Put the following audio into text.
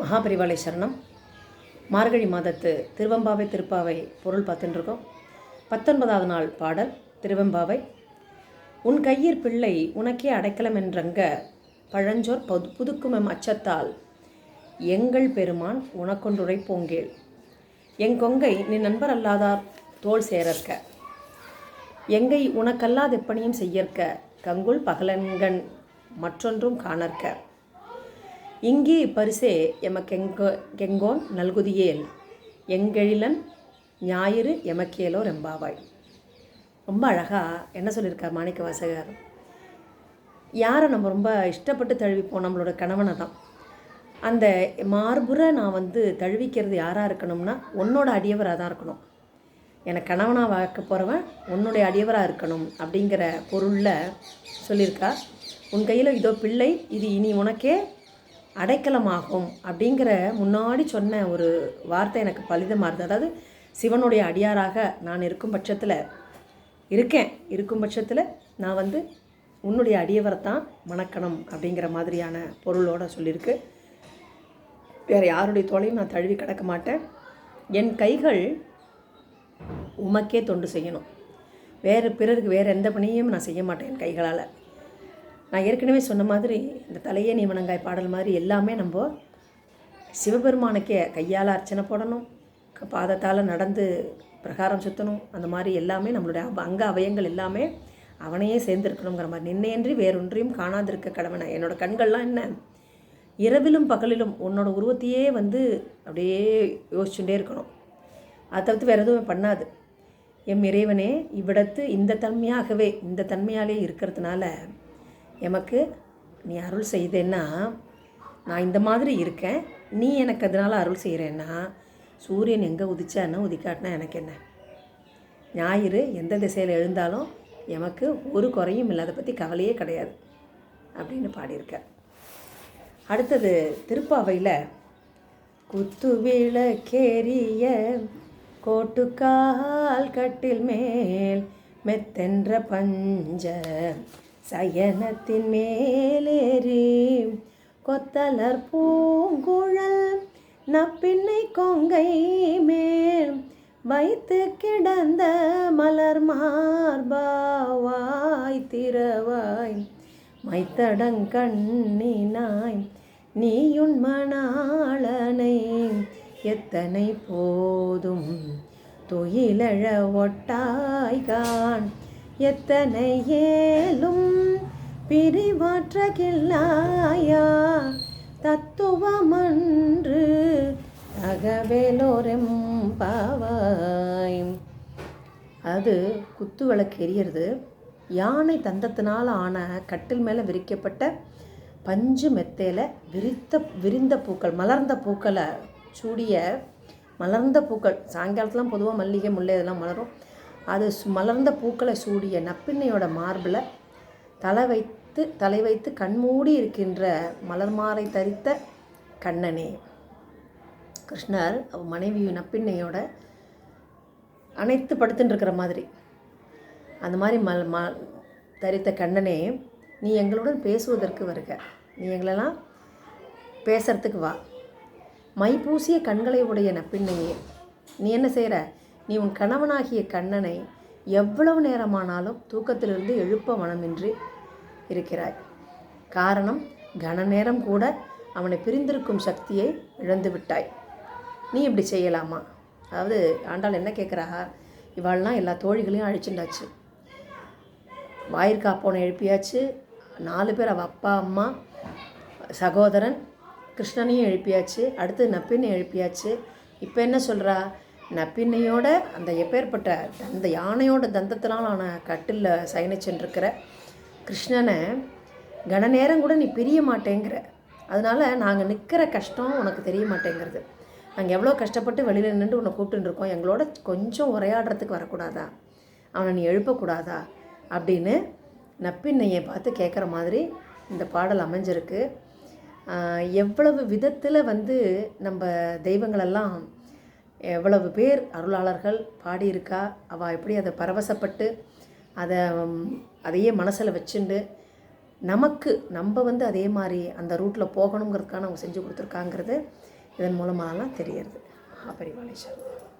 மகாபரிவாலை சரணம். மார்கழி மாதத்து திருவம்பாவை திருப்பாவை பொருள் பார்த்துட்டுருக்கோம் பத்தொன்பதாவது நாள் பாடல் திருவெம்பாவை. உன் கையிற் பிள்ளை உனக்கே அடைக்கலம் என்றங்க பழஞ்சோர் பது புதுக்குமம் அச்சத்தால் எங்கள் பெருமான் உனக்கொன்றுரை போங்கேள். என் கொங்கை நீ நண்பர் அல்லாதார் தோல் சேரற்க எங்கை உனக்கல்லாதெப்பணியும் செய்யற்க கங்குல் பகலன்கண் மற்றொன்றும் காணற்க. இங்கே பரிசே எமக்கெங்கோ கெங்கோன் நல்குதியேல். எங்கெழிலன் ஞாயிறு எமக்கேலோ ரெம்பாவாய். ரொம்ப அழகாக என்ன சொல்லியிருக்கார் மாணிக்க வாசகர் யாரை நம்ம ரொம்ப இஷ்டப்பட்டு தழுவிப்போம்? நம்மளோட கணவனை தான். அந்த மார்புற நான் வந்து தழுவிக்கிறது யாராக இருக்கணும்னா உன்னோட அடியவராக தான் இருக்கணும். எனக்கு கணவனாக வாக்க போகிறவன் உன்னுடைய அடியவராக இருக்கணும் அப்படிங்கிற பொருளில் சொல்லியிருக்கா உன் கையில் இதோ பிள்ளை இது இனி உனக்கே அடைக்கலமாகும் அப்படிங்கிற முன்னாடி சொன்ன ஒரு வார்த்தை எனக்கு பலிதமாக இருந்தது. அதாவது சிவனுடைய அடியாராக நான் இருக்கும் பட்சத்தில் இருக்கேன். இருக்கும் பட்சத்தில் நான் வந்து உன்னுடைய அடியவரை தான் மணக்கணும் அப்படிங்கிற மாதிரியான பொருளோட சொல்லியிருக்கு. வேறு யாருடைய தோலையும் நான் தழுவி கிடக்க மாட்டேன். என் கைகள் உமக்கே தொண்டு செய்யணும். வேறு பிறருக்கு வேறு எந்த பணியும் நான் செய்ய மாட்டேன் என் கைகளால். நான் ஏற்கனவே சொன்ன மாதிரி இந்த தலையே நீமனங்காய் பாடல் மாதிரி எல்லாமே நம்ம சிவபெருமானுக்கே கையால் அர்ச்சனை போடணும் க- பாதத்தால் நடந்து பிரகாரம் சுற்றணும் அந்த மாதிரி எல்லாமே நம்மளுடைய அங்க அவயங்கள் எல்லாமே அவனையே சேர்ந்துருக்கணுங்கிற மாதிரி. நின்னையன்றி வேறொன்றையும் காணாதிருக்க கடவனை என்னோட கண்கள்லாம் என்ன? இரவிலும் பகலிலும் உன்னோட உருவத்தையே வந்து அப்படியே யோசிச்சுட்டே இருக்கணும். அதை தவிர்த்து வேறு எதுவும் பண்ணாது. எம் இறைவனே இவ்விடத்து இந்த தன்மையாகவே இந்த தன்மையாலே இருக்கிறதுனால எமக்கு நீ அருள் செய்தேன்னா நான் இந்த மாதிரி இருக்கேன். நீ எனக்கு அதனால் அருள் செய்கிறேன்னா சூரியன் எங்கே உதிச்சான்னு உதிக்காட்டினா எனக்கு என்ன? ஞாயிறு எந்த திசையில் எழுந்தாலும் எமக்கு ஒரு குறையும் இல்லை. அதை பற்றி கவலையே கிடையாது அப்படின்னு பாடியிருக்கார். அடுத்தது திருப்பாவையில் குத்து விளக்கேறிய கோட்டுக்கால் கட்டில் மேல் மெத்தென்ற பஞ்ச சயனத்தின் மேலேறி கொத்தலர் பூங்குழல் நப்பின்னை கொங்கை மேல் வைத்து கிடந்த மலர் மார்பாவாய் திரவாய் மைத்தடங்கண்ணினாய் நீயுன் மணாளனை எத்தனை போதும் துயிலழ ஒட்டாய்கான். எத்தனை ஏலும் பிரிவாற்றகில்லாயா? தத்துவமன்று தகவேலோரெம் பாவாய் அது குத்து விளக்கு எரியறது யானை தந்தத்தினால் ஆன கட்டில் மேலே விரிக்கப்பட்ட பஞ்சு மெத்தையில் விரித்த விரிந்த பூக்கள் மலர்ந்த பூக்களை சூடிய மலர்ந்த பூக்கள். சாயங்காலத்துலாம் பொதுவாக மல்லிகை முல்லை இதெல்லாம் மலரும். அது மலர்ந்த பூக்களை சூடிய நப்பிண்ணையோட மார்பில் தலை வைத்து தலை வைத்து கண்மூடி இருக்கின்ற மலர்மாலை தரித்த கண்ணனே. கிருஷ்ணர் அவ மனைவி நப்பிண்ணையோட அனைத்து படுத்துட்டு இருக்கிற மாதிரி. அந்த மாதிரி மல் ம தரித்த கண்ணனே நீ எங்களுடன் பேசுவதற்கு வருக. நீ எங்களெல்லாம் பேசுறதுக்கு வா. மைப்பூசிய கண்களை உடைய நப்பிண்ணையே நீ என்ன செய்கிற நீ உன் கணவனாகிய கண்ணனை எவ்வளவு நேரமானாலும் தூக்கத்திலிருந்து எழுப்ப மனமின்றி இருக்கிறாய். காரணம் கன நேரம் கூட அவனை பிரிந்திருக்கும் சக்தியை இழந்து விட்டாய். நீ இப்படி செய்யலாமா? அதாவது ஆண்டாள் என்ன கேட்குறா இவாள்லாம் எல்லா தோழிகளையும் அழிச்சுண்டாச்சு வாயிற்காப்போனை எழுப்பியாச்சு. நாலு பேர் அவள் அப்பா அம்மா சகோதரன் கிருஷ்ணனையும் எழுப்பியாச்சு. அடுத்து நப்பினை எழுப்பியாச்சு. இப்போ என்ன சொல்கிறா நப்பின்னையோட அந்த எப்பேற்பட்ட அந்த யானையோட தந்தத்தினால் ஆன கட்டிலில் சயனிச்சுருக்கிற கிருஷ்ணனை கன நேரம் கூட நீ பிரிய மாட்டேங்கிற. அதனால் நாங்கள் நிற்கிற கஷ்டம் உனக்கு தெரிய மாட்டேங்கிறது. நாங்கள் எவ்வளோ கஷ்டப்பட்டு வெளியில் நின்று உன்னை கூப்பிட்டுன்னு இருக்கோம். எங்களோட கொஞ்சம் உரையாடுறதுக்கு வரக்கூடாதா? அவனை நீ எழுப்பக்கூடாதா? அப்படின்னு நப்பின்னையை பார்த்து கேட்குற மாதிரி இந்த பாடல் அமைஞ்சிருக்கு. எவ்வளவு விதத்தில் வந்து நம்ம தெய்வங்களெல்லாம் எவ்வளவு பேர் அருளாளர்கள் பாடியிருக்கா? அவள் எப்படி அதை பரவசப்பட்டு அதை அதையே மனசில் வச்சுண்டு நமக்கு நம்ம வந்து அதே மாதிரி அந்த ரூட்டில் போகணுங்கிறதுக்கான அவங்க செஞ்சு கொடுத்துருக்காங்கிறது இதன் மூலமாகலாம் தெரியறது. மகாபரிவாளேஸ்வரர்